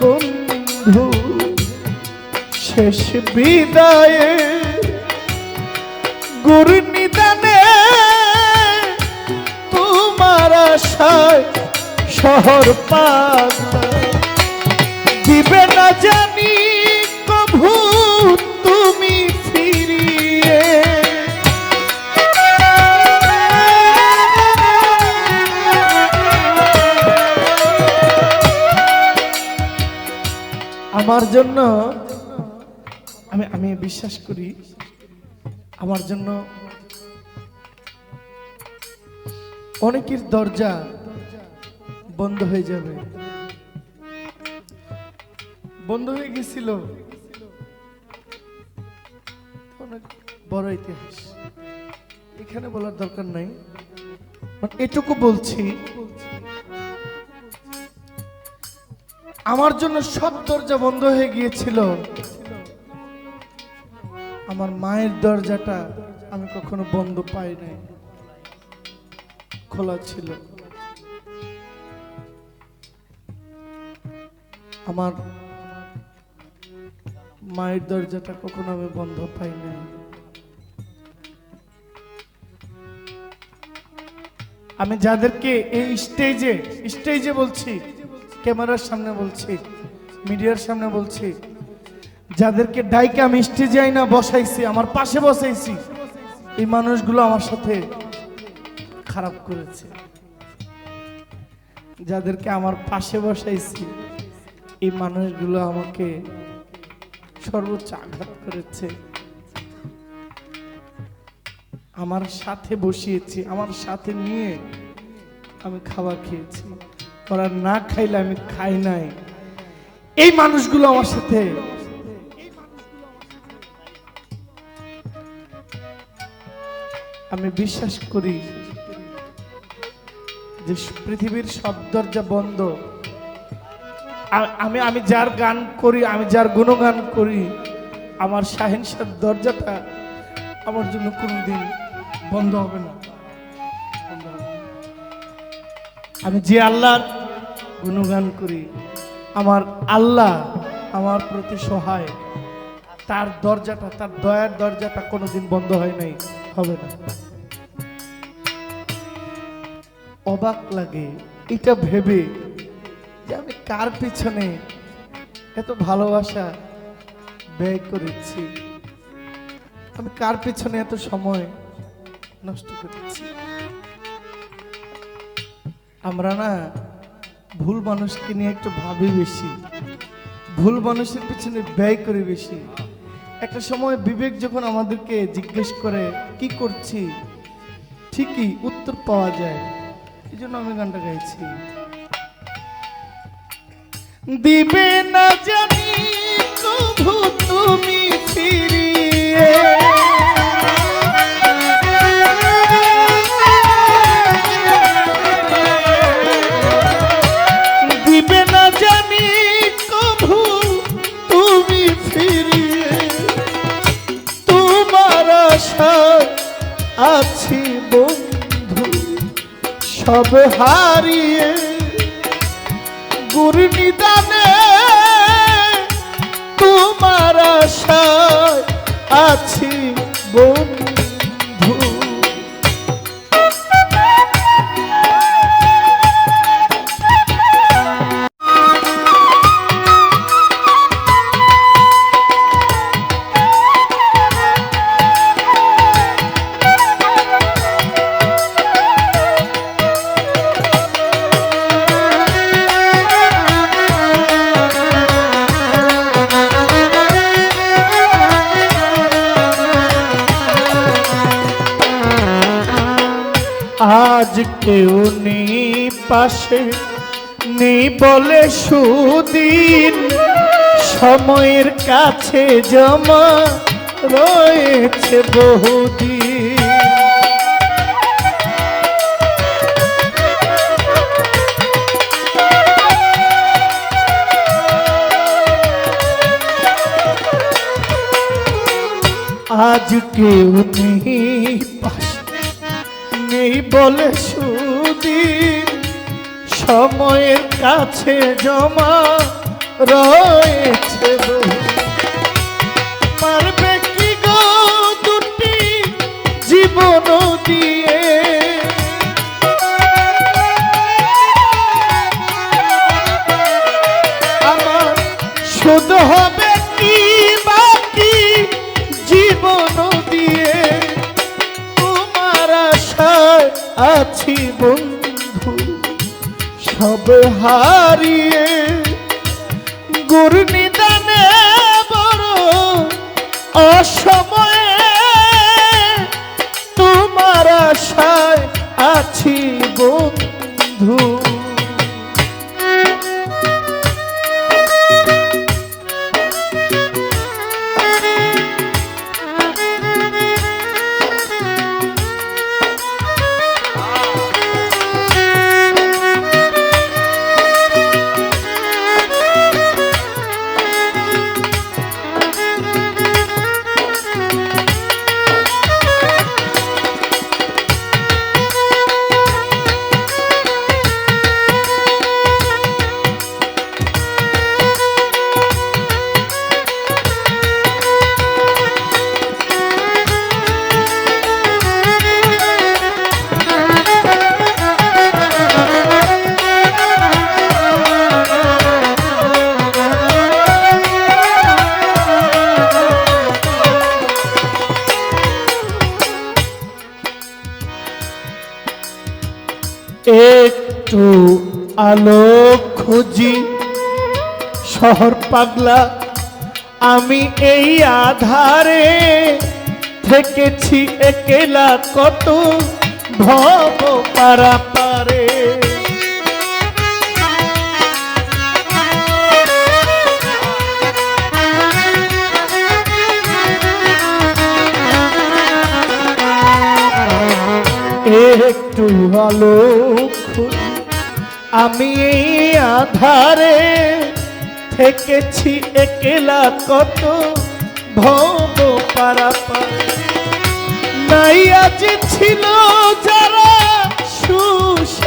বন্ধু শেষ বিদায়ে গুরু নিদানে তোমার আশায় শহর পাগলা দিবে না জানি আমার জন্য, আমি আমি বিশ্বাস করি, আমার জন্য অনেকের দরজা বন্ধ হয়ে যাবে। বন্ধ হয়ে গেছিল। বড় ইতিহাস। এখানে বলার দরকার নাই। বাট এটুকু বলছি আমার জন্য সব দরজা বন্ধ হয়ে গিয়েছিল। আমার মায়ের দরজাটা আমি কখনো বন্ধ পাই নাই। খোলা ছিল। আমার মায়ের দরজাটা কখনো আমি বন্ধ পাই নাই। আমি যাদেরকে এই স্টেজে স্টেজে বলছি ক্যামেরার সামনে বলছি, মিডিয়ার সামনে বলছি, যাদেরকে ডাইকে আমি স্টেজে আইনা বসাইছি, আমার পাশে বসাইছি, এই মানুষগুলো আমার সাথে খারাপ করেছে। যাদেরকে আমার পাশে বসাইছি, এই মানুষগুলো আমাকে সর্বোচ্চ আঘাত করেছে। আমার সাথে বসিয়েছি, আমার সাথে নিয়ে আমি খাবার খেয়েছি। ওরা না খাইলে আমি খাই নাই। এই মানুষগুলো আমার সাথে। আমি বিশ্বাস করি যে পৃথিবীর সব দরজা বন্ধ। আমি আমি যার গান করি, আমি যার গুণগান করি, আমার শাহিনশার দরজাটা আমার জন্য কোনোদিন বন্ধ হবে না। আমি যে আল্লাহর গুণগান করি। আমার আল্লাহ আমার প্রতি সহায়। তার দরজাটা, তার দয়ার দরজাটা কোনোদিন বন্ধ হয় নাই, হবে না। অবাক লাগে এটা ভেবে যে আমি কার পিছনে এত ভালোবাসা ব্যয় করেছি। আমি কার পিছনে এত সময় নষ্ট করেছি। আমরা না ভুল মানুষকে নিয়ে একটু ভাবি বেশি। ভুল মানুষের পিছনে ব্যয় করি বেশি। একটা সময় বিবেক যখন আমাদেরকে জিজ্ঞেস করে, কি করছি? ঠিকই উত্তর পাওয়া যায়। এই জন্য আমি গানটা গাইছি। দিবে না জানি তুমি ফিরিয়ে আছি বন্ধু সব হারিয়ে গুরু নিদানে তোমার আশায় আছি বন্ধু। কেউ নেই পাশে, নেই বলে সুদিন। সময়ের কাছে জমা রয়েছে বহুদিন। আজ কেউ নেই পাশে নেই বলে সুদিন সময়ের কাছে জমা রয়েছে। পারবে কি গো দুটি জীবন দিয়ে গুরু নিদানে বড় অসময়ে তোমার আশায় আছি বন্ধু। আলো খুঁজি, শহর পাগলা, আমি এই আধারে থেকেছি একেলা কত ভব পারা পারে একটু আলো খুঁজি আমি আধারে থেকেছি একলা কত ভব পারা নাই আজ ছিল যারা সুসময়ে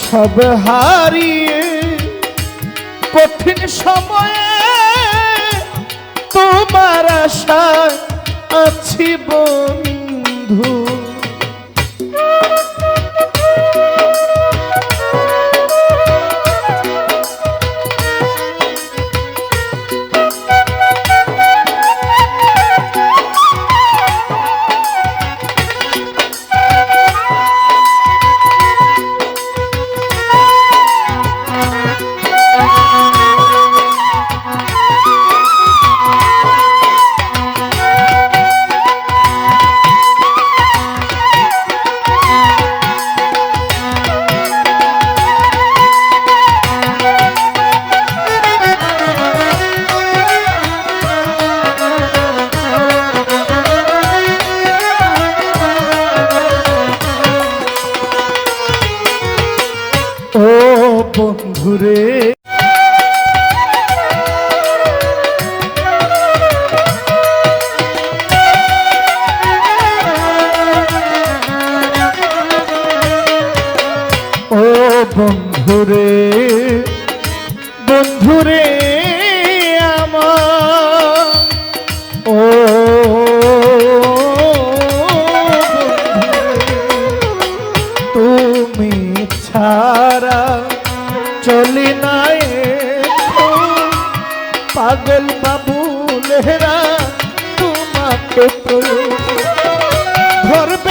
সব হারিয়ে কঠিন সময়ে তোমার আশা আছি বন্ধু। বন্ধুরে বন্ধুরে আমার। বাবু লেহরা তোমাকে ধরবে